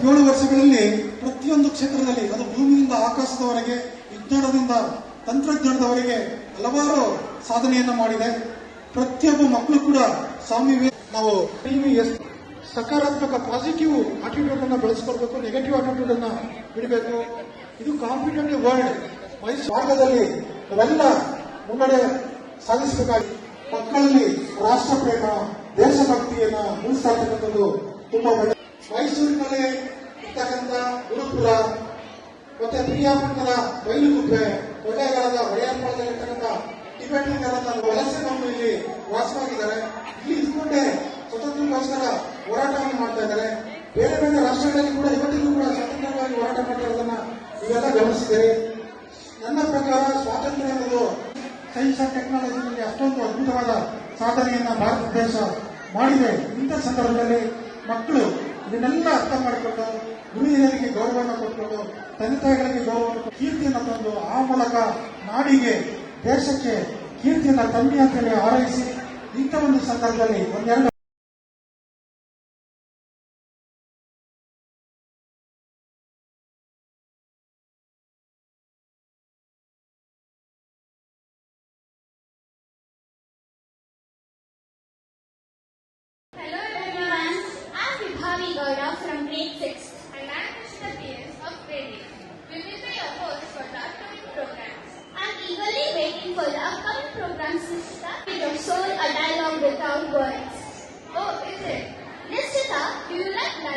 ಎಪ್ಪತ್ತೇಳು ವರ್ಷಗಳಲ್ಲಿ ಪ್ರತಿಯೊಂದು ಕ್ಷೇತ್ರದಲ್ಲಿ, ಅದು ಭೂಮಿಯಿಂದ ಆಕಾಶದವರೆಗೆ, ವಿಜ್ಞಾನದಿಂದ, ತಂತ್ರಜ್ಞಾನದವರೆಗೆ ಹಲವಾರು ಸಾಧನೆಯನ್ನು ಮಾಡಿದೆ. ಪ್ರತಿಯೊಬ್ಬ ಮಕ್ಕಳು ಕೂಡ ಸ್ವಾಮಿ ನಾವು ಸಕಾರಾತ್ಮಕ ಪಾಸಿಟಿವ್ ಆಟಿಟ್ಯೂಡ್ ಅನ್ನು ಬೆಳೆಸ್ಕೊಳ್ಬೇಕು ನೆಗೆಟಿವ್ ಆಟಿಟ್ಯೂಡ್ ಅನ್ನ ಬಿಡಬೇಕು. ಇದು ಕಾಂಪಿಟೇಟಿವ್ ವರ್ಲ್ಡ್ ಮೈಸೂರು ಮಾರ್ಗದಲ್ಲಿ ನಾವೆಲ್ಲ ಮುನ್ನಡೆ ಸಾಧಿಸಬೇಕಾಗಿ ಮಕ್ಕಳಲ್ಲಿ ರಾಷ್ಟ್ರ ಪ್ರೇಮ ದೇಶಭಕ್ತಿಯನ್ನ ಮೂಡಿಸ್ತಾ ತುಂಬಾ ಒಳ್ಳೆ ಮೈಸೂರಿನಲ್ಲಿ ಇರ್ತಕ್ಕಂಥ ಗುರುಪುರ ಮತ್ತೆ ಪ್ರಿಯಾಪಟ್ಟಣದ ಬೈಲುಗುಪ್ಪೆ ಕೊಳ್ಳೇಗಾಲದ ಒಡೆಯರ್ಪಾಳದಲ್ಲಿರ್ತಕ್ಕಂಥ ಟಿಬೆಟಿಗರನ್ನ ವಲಸೆ ಬಂದು ಇಲ್ಲಿ ವಾಸವಾಗಿದ್ದಾರೆ. ಇಲ್ಲಿ ಇದ್ಕೊಂಡೇ ಸ್ವತಂತ್ರಕ್ಕೋಸ್ಕರ ಹೋರಾಟವನ್ನು ಮಾಡ್ತಾ ಇದ್ದಾರೆ. ಬೇರೆ ಬೇರೆ ರಾಷ್ಟ್ರಗಳಲ್ಲಿ ಕೂಡ ಇವತ್ತಿಗೂ ಕೂಡ ಸ್ವತಂತ್ರವಾಗಿ ಹೋರಾಟ ಮಾಡಿರೋದನ್ನ ಇವೆಲ್ಲ ಗಮನಿಸಿದ್ದೀರಿ. ನನ್ನ ಪ್ರಕಾರ ಸ್ವಾತಂತ್ರ್ಯ ಅನ್ನೋದು ಸೈನ್ಸ್ ಆ್ಯಂಡ್ ಟೆಕ್ನಾಲಜಿನಲ್ಲಿ ಅಷ್ಟೊಂದು ಅದ್ಭುತವಾದ ಸಾಧನೆಯನ್ನ ಭಾರತ ದೇಶ ಮಾಡಿದೆ. ಇಂಥ ಸಂದರ್ಭದಲ್ಲಿ ಮಕ್ಕಳು ಇದನ್ನೆಲ್ಲ ಅರ್ಥ ಮಾಡಿಕೊಂಡು ಗುರುಹಿರಿಯರಿಗೆ ಗೌರವವನ್ನು ಕೊಟ್ಕೊಂಡು ತಂದೆ ತಾಯಿಗಳಿಗೆ ಗೌರವವನ್ನು ಕೊಟ್ಟು ಕೀರ್ತಿಯನ್ನು ತಂದು ಆ ಮೂಲಕ ನಾಡಿಗೆ, ದೇಶಕ್ಕೆ ಕೀರ್ತಿಯನ್ನು ತಂದಿ ಅಂತೇಳಿ ಹಾರೈಸಿ ಇಂಥ ಒಂದು ಸಂದರ್ಭದಲ್ಲಿ ಒಂದೆರಡು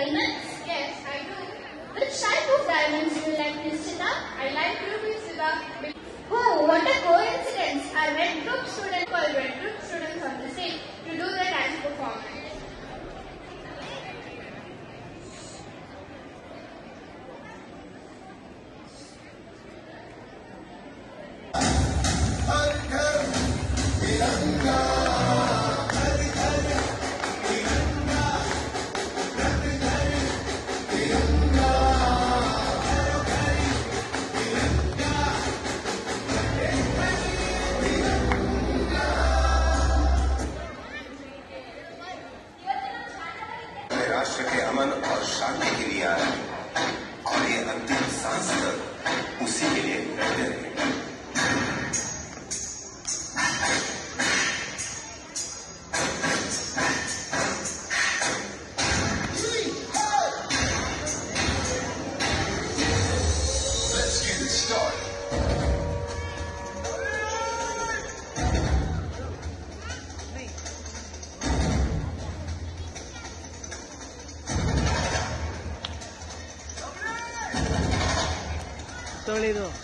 diamonds? Yes, I do. Which type of diamonds do you like Nishita? I like rubies Siva Oh, what a coincidence! I red group ದೇಶ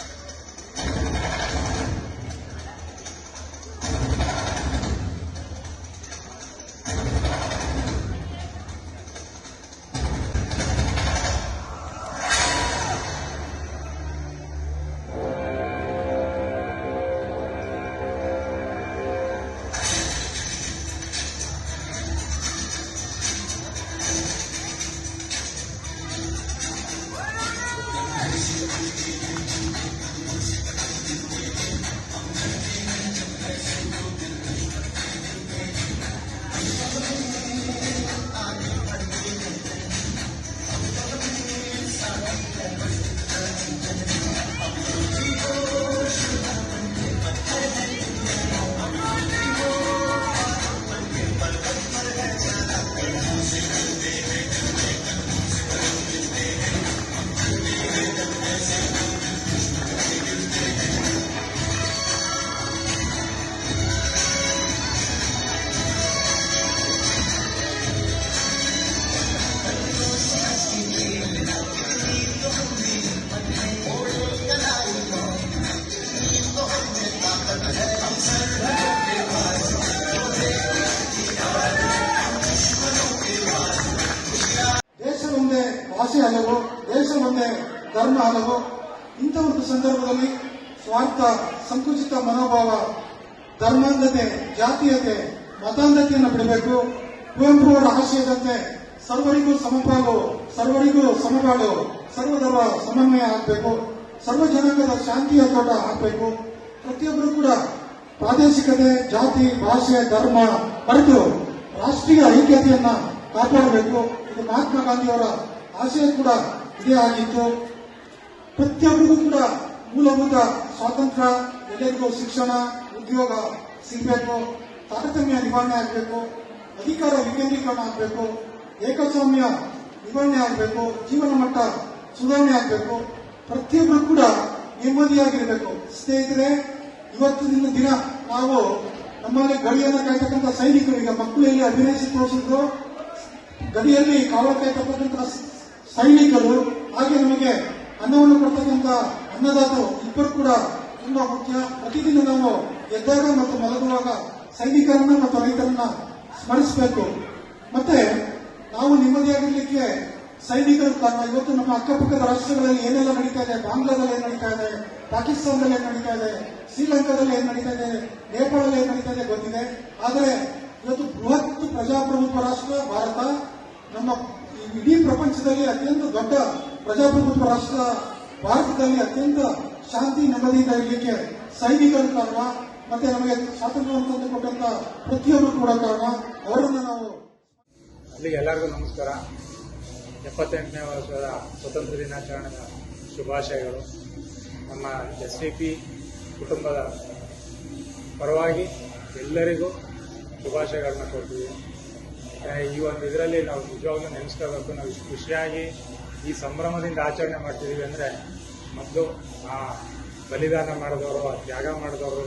ಧರ್ಮ ಹಲವು ಇಂಥ ಒಂದು ಸಂದರ್ಭದಲ್ಲಿ ಸ್ವಾರ್ಥ, ಸಂಕುಚಿತ ಮನೋಭಾವ ಧರ್ಮಾಂಧತೆ ಜಾತೀಯತೆ, ಮತಾಂಧತೆಯನ್ನು ಬಿಡಬೇಕು. ಕುವೆಂಪು ಅವರ ಆಶಯದಂತೆ ಸರ್ವರಿಗೂ ಸಮಪಾಲು ಸರ್ವರಿಗೂ ಸಮಪಾಲು ಸರ್ವಧರ್ಮ ಸಮನ್ವಯ ಆಗಬೇಕು. ಸರ್ವ ಜನಾಂಗದ ಶಾಂತಿಯ ತೋಟ ಹಾಕಬೇಕು ಪ್ರತಿಯೊಬ್ಬರು ಕೂಡ ಪ್ರಾದೇಶಿಕತೆ, ಜಾತಿ, ಭಾಷೆ, ಧರ್ಮ ಮರೆತು ರಾಷ್ಟ್ರೀಯ ಐಕ್ಯತೆಯನ್ನ ಕಾಪಾಡಬೇಕು. ಇದು ಮಹಾತ್ಮ ಗಾಂಧಿಯವರ ಆಶಯ ಕೂಡ ಇದೇ ಆಗಿತ್ತು. ಪ್ರತಿಯೊಬ್ಬರಿಗೂ ಕೂಡ ಮೂಲಭೂತ ಸ್ವಾತಂತ್ರ್ಯ, ಎಲ್ಲರಿಗೂ ಶಿಕ್ಷಣ, ಉದ್ಯೋಗ, ಸಿಗಬೇಕು, ತಾರತಮ್ಯ ನಿವಾರಣೆ ಆಗಬೇಕು, ಅಧಿಕಾರ ವಿಕೇಂದ್ರೀಕರಣ ಆಗಬೇಕು, ಏಕಸ್ವಾಮ್ಯ ನಿವಾರಣೆ ಆಗಬೇಕು, ಜೀವನ ಮಟ್ಟ ಸುಧಾರಣೆ ಆಗಬೇಕು, ಪ್ರತಿಯೊಬ್ಬರು ಕೂಡ ನೆಮ್ಮದಿಯಾಗಿರಬೇಕು. ಸ್ನೇಹಿತರೆ ಇವತ್ತಿನ ದಿನ ನಾವು ನಮ್ಮಲ್ಲಿ ಗಡಿಯನ್ನು ಕಾಯ್ತಕ್ಕಂಥ ಸೈನಿಕರು, ಈಗ ಮಕ್ಕಳು ಇಲ್ಲಿ ಅಭಿನಯಿಸಿ ತೋರಿಸಿದ್ರು ಗಡಿಯಲ್ಲಿ ಕಾವಲು ಕಾಯ್ತಕ್ಕಂಥ ಸೈನಿಕರು, ಹಾಗೆ ನಮಗೆ ಅನ್ನವನ್ನು ಕೊಡ್ತಕ್ಕಂಥ ಅನ್ನದಾತರು ಇಬ್ಬರು ಕೂಡ ತುಂಬಾ ಮುಖ್ಯ. ಪ್ರತಿದಿನ ನಾವು ಎದ್ದಾಗ ಮತ್ತು ಮಲಗುವಾಗ ಸೈನಿಕರನ್ನ ಮತ್ತು ರೈತರನ್ನ ಸ್ಮರಿಸಬೇಕು. ಮತ್ತೆ ನಾವು ನೆಮ್ಮದಿಯಾಗಿರ್ಲಿಕ್ಕೆ ಸೈನಿಕರು ಕಾರಣ ಇವತ್ತು ನಮ್ಮ ಅಕ್ಕಪಕ್ಕದ ರಾಷ್ಟ್ರಗಳಲ್ಲಿ ಏನೆಲ್ಲ ನಡೀತಾ ಇದೆ? ಬಾಂಗ್ಲಾದಲ್ಲಿ ಏನ್ ನಡೀತಾ ಇದೆ? ಪಾಕಿಸ್ತಾನದಲ್ಲಿ ಏನ್ ನಡೀತಾ ಇದೆ? ಶ್ರೀಲಂಕಾದಲ್ಲಿ ಏನ್ ನಡೀತಾ ಇದೆ? ನೇಪಾಳದಲ್ಲಿ ಏನ್ ನಡೀತಾ ಇದೆ ಗೊತ್ತಿದೆ. ಆದರೆ ಇವತ್ತು ಬೃಹತ್ ಪ್ರಜಾಪ್ರಭುತ್ವ ರಾಷ್ಟ್ರ, ಭಾರತ, ನಮ್ಮ ಇಡೀ ಪ್ರಪಂಚದಲ್ಲಿ ಅತ್ಯಂತ ದೊಡ್ಡ ಪ್ರಜಾಪ್ರಭುತ್ವ ರಾಷ್ಟ್ರ, ಭಾರತದಲ್ಲಿ ಅತ್ಯಂತ ಶಾಂತಿ ನೆಮ್ಮದಿಯಿಂದ ಇರಲಿಕ್ಕೆ ಸೈನಿಕರು ಕಾರಣ, ಮತ್ತೆ ನಮಗೆ ಸ್ವಾತಂತ್ರ್ಯವನ್ನು ತಂದು ಕೊಟ್ಟಂತ ಪ್ರತಿಯೊಬ್ಬರು ಕೂಡ ಕಾರಣ. ಅವರನ್ನು ನಾವು ಅಲ್ಲಿಗೆ ಎಲ್ಲರಿಗೂ ನಮಸ್ಕಾರ. ಎಪ್ಪತ್ತೆಂಟನೇ ವರ್ಷದ ಸ್ವತಂತ್ರ ದಿನಾಚರಣೆಯ ಶುಭಾಶಯಗಳು. ನಮ್ಮ ಎಸ್ ಪಿ ಕುಟುಂಬದ ಪರವಾಗಿ ಎಲ್ಲರಿಗೂ ಶುಭಾಶಯಗಳನ್ನ ಕೊಡ್ತೀವಿ ಈ ಒಂದು ಇದರಲ್ಲಿ ನಾವು ನಿಜವಾಗ್ಲೂ ನೆನೆಸ್ಕೋಬೇಕು ನಾವು ಇಷ್ಟು ಖುಷಿಯಾಗಿ ಈ ಸಂಭ್ರಮದಿಂದ ಆಚರಣೆ ಮಾಡ್ತಿದ್ದೀವಿ ಅಂದರೆ ಮೊದಲು ಆ ಬಲಿದಾನ ಮಾಡಿದವರು ತ್ಯಾಗ ಮಾಡಿದವರು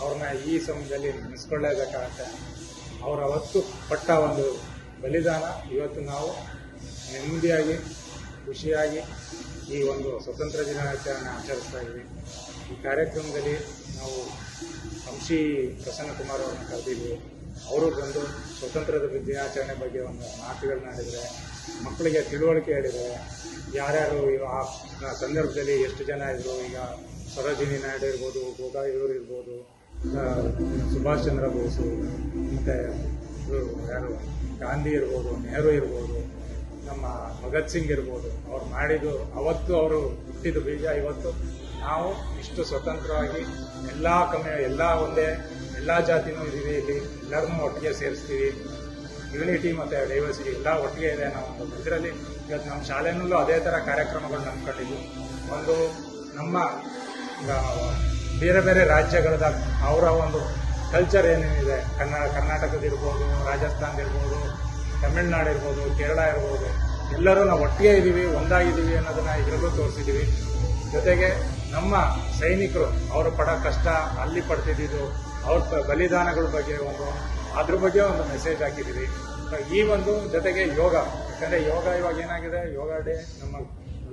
ಅವ್ರನ್ನ ಈ ಸಮಯದಲ್ಲಿ ನೆನೆಸ್ಕೊಳ್ಳೇಬೇಕಾಗತ್ತೆ. ಅವ್ರು ಅವತ್ತು ಪಟ್ಟ ಒಂದು ಬಲಿದಾನ ಇವತ್ತು ನಾವು ನೆಮ್ಮದಿಯಾಗಿ, ಖುಷಿಯಾಗಿ ಈ ಒಂದು ಸ್ವತಂತ್ರ ದಿನಾಚರಣೆ ಆಚರಿಸ್ತಾ ಇದ್ದೀವಿ. ಈ ಕಾರ್ಯಕ್ರಮದಲ್ಲಿ ನಾವು ವಂಶಿ ಪ್ರಸನ್ನ ಕುಮಾರ್ ಅವರನ್ನ ಕರೆದಿದ್ವಿ ಅವರು ಬಂದು ಸ್ವತಂತ್ರದ ದಿನಾಚರಣೆ ಬಗ್ಗೆ ಒಂದು ಮಾತುಗಳನ್ನ ಆಡಿದರೆ ಮಕ್ಕಳಿಗೆ ತಿಳುವಳಿಕೆ ಹೇಳಿದರೆ, ಯಾರ್ಯಾರು ಆ ಸಂದರ್ಭದಲ್ಲಿ ಎಷ್ಟು ಜನ ಇದ್ರು, ಈಗ ಸರೋಜಿನಿ ನಾಯ್ಡು ಇರ್ಬೋದು ಗೋಗಾ ಇವರು ಇರ್ಬೋದು ಸುಭಾಷ್ ಚಂದ್ರ ಬೋಸು, ಮತ್ತು ಯಾರು, ಗಾಂಧಿ ಇರ್ಬೋದು, ನೆಹರು ಇರ್ಬೋದು, ನಮ್ಮ ಭಗತ್ ಸಿಂಗ್ ಇರ್ಬೋದು, ಅವ್ರು ಮಾಡಿದ್ದು ಅವತ್ತು ಅವರು ಹುಟ್ಟಿದ ಬೀಜ ಇವತ್ತು. ನಾವು ಇಷ್ಟು ಸ್ವತಂತ್ರವಾಗಿ ಎಲ್ಲ ಕಮ್ಮಿ, ಎಲ್ಲ ಒಂದೇ ಎಲ್ಲ ಜಾತಿನೂ ಇದ್ದೀವಿ ಇಲ್ಲಿ. ಎಲ್ಲರನ್ನೂ ಒಟ್ಟಿಗೆ ಸೇರಿಸ್ತೀವಿ. ಯುನಿಟಿ ಮತ್ತು ಡೈವರ್ಸಿಟಿ ಎಲ್ಲ ಒಟ್ಟಿಗೆ ಇದೆ ನಾವು. ಇದರಲ್ಲಿ ಇವತ್ತು ನಮ್ಮ ಶಾಲೆನಲ್ಲೂ ಅದೇ ಥರ ಕಾರ್ಯಕ್ರಮಗಳನ್ನ ಅಂದ್ಕೊಂಡಿದ್ವಿ ಒಂದು ನಮ್ಮ ಬೇರೆ ಬೇರೆ ರಾಜ್ಯಗಳದ ಅವರ ಒಂದು ಕಲ್ಚರ್ ಏನೇನಿದೆ ಕನ್ನಡ ಕರ್ನಾಟಕದಿರ್ಬೋದು ರಾಜಸ್ಥಾನದಿರ್ಬೋದು ತಮಿಳ್ನಾಡು ಇರ್ಬೋದು, ಕೇರಳ ಇರ್ಬೋದು. ಎಲ್ಲರೂ ನಾವು ಒಟ್ಟಿಗೆ ಇದ್ದೀವಿ ಒಂದಾಗಿದ್ದೀವಿ ಅನ್ನೋದನ್ನ ಇದರಲ್ಲೂ ತೋರಿಸಿದ್ದೀವಿ ಜೊತೆಗೆ ನಮ್ಮ ಸೈನಿಕರು ಅವರು ಪಡೋ ಕಷ್ಟ ಅಲ್ಲಿ ಪಡ್ತಿದ್ದು ಅವ್ರ ಬಲಿದಾನಗಳ ಬಗ್ಗೆ ಒಂದು, ಅದ್ರ ಬಗ್ಗೆ ಒಂದು ಮೆಸೇಜ್ ಹಾಕಿದ್ದೀವಿ ಈ ಒಂದು ಜೊತೆಗೆ ಯೋಗ, ಯಾಕಂದ್ರೆ ಯೋಗ ಇವಾಗ ಏನಾಗಿದೆ? ಯೋಗ ಡೇ, ನಮ್ಮ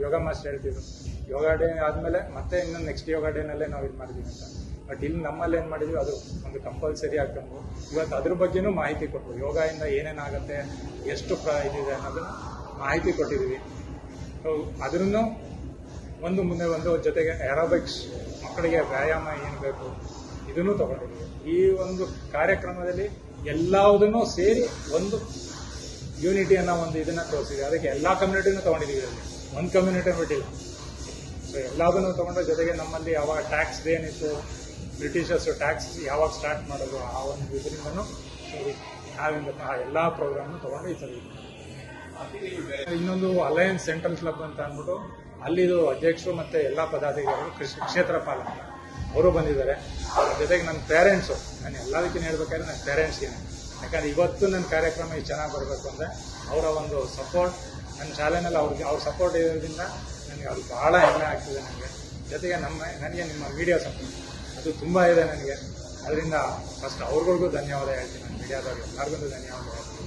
ಯೋಗ ಮಾಸ್ಟರ್ ಹೇಳ್ತಿದ್ರು. ಯೋಗ ಡೇ ಆದಮೇಲೆ ಮತ್ತೆ ಇನ್ನು ನೆಕ್ಸ್ಟ್ ಯೋಗ ಡೇನಲ್ಲೇ ನಾವು ಇದು ಮಾಡಿದೀವಿ ಅಂತ. ಬಟ್ ಇಲ್ಲಿ ನಮ್ಮಲ್ಲಿ ಏನು ಮಾಡಿದ್ವಿ? ಅದು ಒಂದು ಕಂಪಲ್ಸರಿ ಹಾಕೊಂಡು ಇವತ್ತು ಅದ್ರ ಬಗ್ಗೆನೂ ಮಾಹಿತಿ ಕೊಟ್ಟರು ಯೋಗದಿಂದ ಏನೇನಾಗುತ್ತೆ ಎಷ್ಟು ಪ್ರ ಇದಿದೆ ಅನ್ನೋದನ್ನ ಮಾಹಿತಿ ಕೊಟ್ಟಿದ್ದೀವಿ. ಸೊ ಅದನ್ನು ಒಂದು ಮುಂದೆ ಒಂದು ಜೊತೆಗೆ ಏರೋಬಿಕ್ಸ್ ಮಕ್ಕಳಿಗೆ ವ್ಯಾಯಾಮ ಏನು ಬೇಕು? ಇದನ್ನು ತಗೊಂಡಿದ್ದೀವಿ ಈ ಒಂದು ಕಾರ್ಯಕ್ರಮದಲ್ಲಿ ಎಲ್ಲದನ್ನು ಸೇರಿ ಒಂದು ಯೂನಿಟಿ ಅನ್ನೋ ಒಂದು ಇದನ್ನ ತೋರಿಸಿದೆ. ಅದಕ್ಕೆ ಎಲ್ಲಾ ಕಮ್ಯುನಿಟಿನೂ ತಗೊಂಡಿದ್ದೀವಿ ಅಲ್ಲಿ ಒಂದು ಕಮ್ಯುನಿಟಿ ಬಿಟ್ಟಿಲ್ಲ. ಸೊ ಎಲ್ಲದನ್ನು ತಗೊಂಡ್ರೆ ಜೊತೆಗೆ ನಮ್ಮಲ್ಲಿ ಯಾವಾಗ ಟ್ಯಾಕ್ಸ್ ಏನಿತ್ತು ಬ್ರಿಟಿಷರ್ಸ್ ಟ್ಯಾಕ್ಸ್ ಯಾವಾಗ ಸ್ಟಾರ್ಟ್ ಮಾಡೋದು ಆ ಒಂದು ಇದರಿಂದನೂ ನಾವಿಂದ ಆ ಎಲ್ಲ ಪ್ರೋಗ್ರಾಮ್ ತಗೊಂಡು ಈ ಸರಿ ಇನ್ನೊಂದು ಅಲಯನ್ಸ್ ಸೆಂಟ್ರಲ್ ಕ್ಲಬ್ ಅಂತ ಅಂದ್ಬಿಟ್ಟು, ಅಲ್ಲಿದು ಅಧ್ಯಕ್ಷರು ಮತ್ತೆ ಎಲ್ಲಾ ಪದಾಧಿಕಾರಿಗಳು ಕೃಷಿ ಕ್ಷೇತ್ರ ಪಾಲಕ ಅವರು ಬಂದಿದ್ದಾರೆ. ಜೊತೆಗೆ ನನ್ನ ಪೇರೆಂಟ್ಸು ನಾನು ಎಲ್ಲದಕ್ಕಿಂತ ಹೇಳ್ಬೇಕಾದ್ರೆ ನನ್ನ ಪೇರೆಂಟ್ಸ್ಗೇನೆ ಯಾಕಂದ್ರೆ ಇವತ್ತು ನನ್ನ ಕಾರ್ಯಕ್ರಮ ಇಷ್ಟು ಚೆನ್ನಾಗಿ ಬರಬೇಕು ಅಂದರೆ ಅವರ ಒಂದು ಸಪೋರ್ಟ್ ನನ್ನ ಶಾಲೆನಲ್ಲಿ ಅವ್ರಿಗೆ ಅವ್ರ ಸಪೋರ್ಟ್ ಇರೋದ್ರಿಂದ ನನಗೆ ಅದು ಬಹಳ ಹೆಮ್ಮೆ ಆಗ್ತಿದೆ ನನಗೆ. ಜೊತೆಗೆ ನಮ್ಮ ನನಗೆ ನಿಮ್ಮ ಮೀಡಿಯಾ ಸಪೋರ್ಟ್ ಅದು ತುಂಬ ಇದೆ ನನಗೆ. ಅದರಿಂದ ಫಸ್ಟ್ ಅವ್ರಿಗೂ ಧನ್ಯವಾದ ಹೇಳ್ತೀನಿ ನನ್ನ ಮೀಡಿಯಾದವ್ರಿಗೆ ಎಲ್ಲರಿಗೂ ಧನ್ಯವಾದ ಹೇಳ್ತೀನಿ